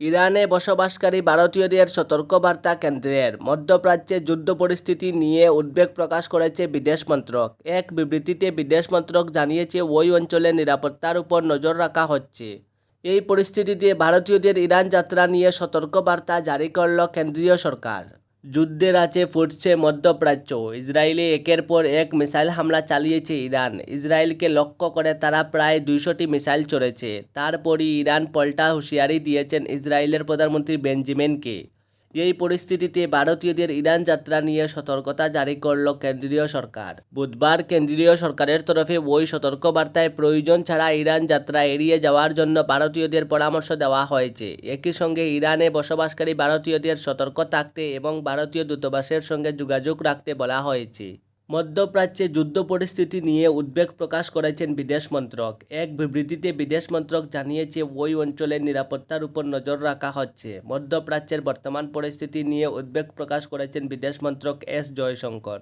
ইরানে বসবাসকারী ভারতীয়দের সতর্কবার্তা কেন্দ্রের মধ্যপ্রাচ্যে যুদ্ধ পরিস্থিতি নিয়ে উদ্বেগ প্রকাশ করেছে বিদেশ মন্ত্রক। এক বিবৃতিতে বিদেশ মন্ত্রক জানিয়েছে, ওই অঞ্চলে নিরাপত্তার উপর নজর রাখা হচ্ছে। এই পরিস্থিতিতে ভারতীয়দের ইরান যাত্রা নিয়ে সতর্কবার্তা জারি করল কেন্দ্রীয় সরকার। যুদ্ধের আছে ফুটছে মধ্যপ্রাচ্য। ইসরায়েলে একের পর এক মিসাইল হামলা চালিয়েছে ইরান। ইসরায়েলকে লক্ষ্য করে তারা প্রায় দুইশোটি মিসাইল চড়েছে। তারপরই ইরান পল্টা হুঁশিয়ারি দিয়েছেন ইসরায়েলের প্রধানমন্ত্রী বেঞ্জিমেনকে। এই পরিস্থিতিতে ভারতীয়দের ইরান যাত্রা নিয়ে সতর্কতা জারি করল কেন্দ্রীয় সরকার। বুধবার কেন্দ্রীয় সরকারের তরফে ওই সতর্কবার্তায় প্রয়োজন ছাড়া ইরান যাত্রা এড়িয়ে যাওয়ার জন্য ভারতীয়দের পরামর্শ দেওয়া হয়েছে। একই সঙ্গে ইরানে বসবাসকারী ভারতীয়দের সতর্ক থাকতে এবং ভারতীয় দূতাবাসের সঙ্গে যোগাযোগ রাখতে বলা হয়েছে। মধ্যপ্রাচ্যে যুদ্ধ পরিস্থিতি নিয়ে উদ্বেগ প্রকাশ করেছেন বিদেশ মন্ত্রক। এক বিবৃতিতে বিদেশ মন্ত্রক জানিয়েছে, ওই অঞ্চলের নিরাপত্তার উপর নজর রাখা হচ্ছে। মধ্যপ্রাচ্যের বর্তমান পরিস্থিতি নিয়ে উদ্বেগ প্রকাশ করেছেন বিদেশ মন্ত্রক এস. জয়শঙ্কর।